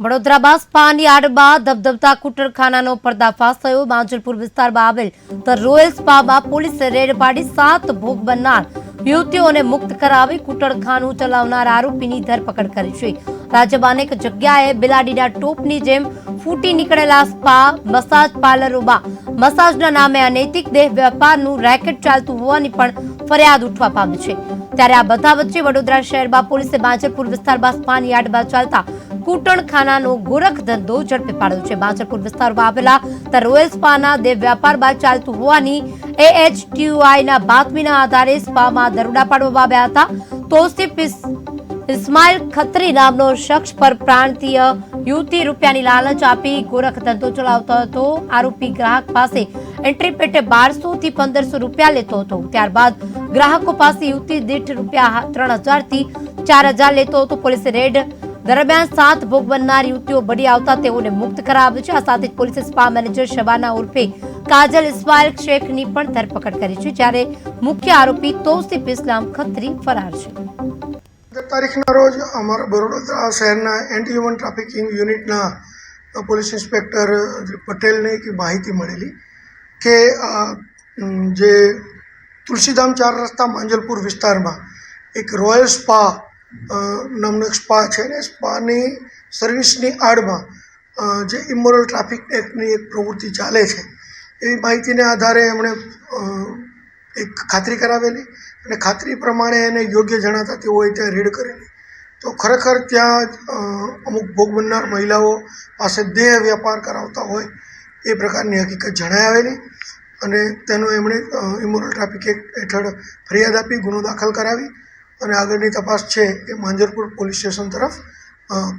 વડોદરા સ્પાની પાની આડમાં ધબધબતા કુટરખાનાનો પર્દાફાશ થયો. માંજલપુર વિસ્તારમાં આવેલ ધ રોયલ સ્પામાં પોલીસે રેડ પાડી સાત ભોગ બનનાર યુવતીઓને મુક્ત કરાવી કુટરખાનું ચલાવનાર આરોપીની ધરપકડ કરી છે. રાજ્યમાં અનેક જગ્યાએ બિલાડીના ટોપની જેમ ફૂટી નીકળેલા સ્પા, મસાજ પાર્લરોમાં મસાજના નામે અનૈતિક દેહ વેપારનું રેકેટ ચાલતું હોવાની પણ ફરિયાદ ઉઠવા પામી છે. ત્યારે આ બધા વચ્ચે વડોદરા શહેરમાં પોલીસે માંજલપુર વિસ્તારમાં સ્પાની યાર્ડમાં ચાલતા કૂટણખાનાનો ગોરખ ધંધો ઝડપી પાડ્યો છે. બાજરપુર વિસ્તારમાં આવેલા રોયલ સ્પાના દેહ બાદ ચાલતું હોવાની એએચટીયુઆઈના બાતમીના આધારે સ્પામાં દરોડા પાડવામાં આવ્યા હતા. તો ઇસ્માઇલ ખત્રી નામનો શખ્સ પર પ્રાંતીય યુવતી રૂપિયાની લાલચ આપી ગોરખ ધંધો ચલાવતો હતો. આરોપી ગ્રાહક પાસે એન્ટ્રી પેટે બારસો થી પંદરસો રૂપિયા લેતો હતો. ત્યારબાદ ગ્રાહકો પાસે યુવતી દીઠ રૂપિયા ત્રણ હજારથી ચાર હજાર લેતો હતો. પોલીસે રેડ દરમિયાન સાત ભોગ બનનાર યુવતીઓ બળી આવતા તેઓને મુક્ત કરાવ્યું છે. આ સાથે જ પોલીસે સ્પા મેનેજર શબાના ઉર્ફે કાજલ ઇસ્માઇલ શેખની પણ ધરપકડ કરી છે, જ્યારે મુખ્ય આરોપી તોસીફ ઇસ્લામ ખત્રી ફરાર છે. તારીખના રોજ અમારા બરોડા શહેરના એન્ટી હ્યુમન ટ્રાફિકિંગ યુનિટના પોલીસ ઇન્સ્પેક્ટર પટેલને એક માહિતી મળેલી કે જે તુલસીધામ ચાર રસ્તા માંજલપુર વિસ્તારમાં એક રોયલ સ્પા નામનો એક સ્પા છે અને સ્પાની સર્વિસની આડમાં જે ઇમોરલ ટ્રાફિક એક્ટની એક પ્રવૃત્તિ ચાલે છે. એવી માહિતીને આધારે એમણે એક ખાતરી કરાવેલી અને ખાતરી પ્રમાણે એને યોગ્ય જણાતા તેઓએ ત્યાં રેડ કરેલી. તો ખરેખર ત્યાં અમુક ભોગ બનનાર મહિલાઓ પાસે દેહ વ્યાપાર કરાવતા હોય એ પ્રકારની હકીકત જણાઈ આવેલી અને તેનો એમણે ઇમોરલ ટ્રાફિક એક્ટ હેઠળ ફરિયાદ આપી, ગુનો દાખલ કરાવી અને આગળની તપાસ છે એ માંજરપુર પોલીસ સ્ટેશન તરફ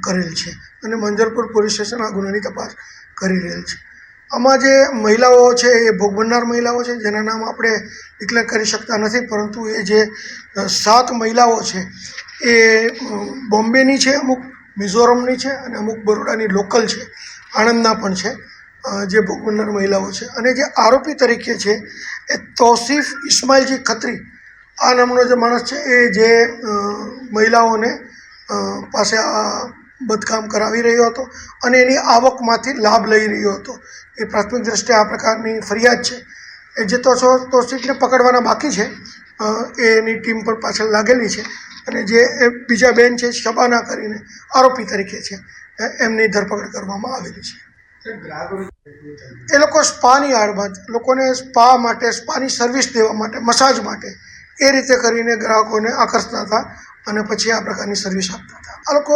કરેલ છે. અને માંજરપુર પોલીસ સ્ટેશન આ ગુનાની તપાસ કરી રહેલ છે. આમાં જે મહિલાઓ છે એ ભોગ બનનાર મહિલાઓ છે, જેના નામ આપણે ડિક્લેર કરી શકતા નથી, પરંતુ એ જે સાત મહિલાઓ છે, એ બોમ્બેની છે, અમુક મિઝોરમની છે અને અમુક બરોડાની લોકલ છે, આણંદના પણ છે જે ભોગ બનનાર મહિલાઓ છે. અને જે આરોપી તરીકે છે એ તોસીફ ઇસ્માઇલજી ખત્રી આ નામનો જે માણસ છે એ જે મહિલાઓને પાસે આ બદકામ કરાવી રહ્યો હતો અને એની આવકમાંથી લાભ લઈ રહ્યો હતો. એ પ્રાથમિક દ્રષ્ટિએ આ પ્રકારની ફરિયાદ છે. એ જે તો છો તોસિફને પકડવાના બાકી છે. એની ટીમ પણ પાછળ લાગેલી છે અને જે બીજા બેન છે, શબાના કરીને આરોપી તરીકે છે. એમની ધરપકડ કરવામાં આવેલી છે. એ લોકો સ્પાની આડમાં લોકોને સ્પા માટે, સ્પાની સર્વિસ દેવા માટે, મસાજ માટે એ રીતે કરીને ગ્રાહકોને આકર્ષતા હતા અને પછી આ પ્રકારની સર્વિસ આપતા હતા. આ લોકો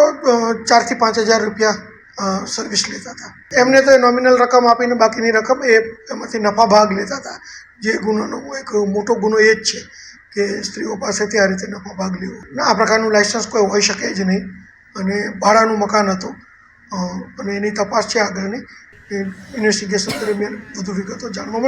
ચારથી પાંચ હજાર રૂપિયા સર્વિસ લેતા હતા. એમને તો નોમિનલ રકમ આપીને બાકીની રકમ એ એમાંથી નફા ભાગ લેતા હતા. જે ગુનાનો એક મોટો ગુનો એ જ છે કે સ્ત્રીઓ પાસેથી આ રીતે નફા ભાગ લેવો. આ પ્રકારનું લાઇસન્સ કોઈ હોઈ શકે જ નહીં અને ભાડાનું મકાન હતું. અને એની તપાસ છે આગળની. ઇન્વેસ્ટિગેશન દરમિયાન વધુ વિગતો જાણવા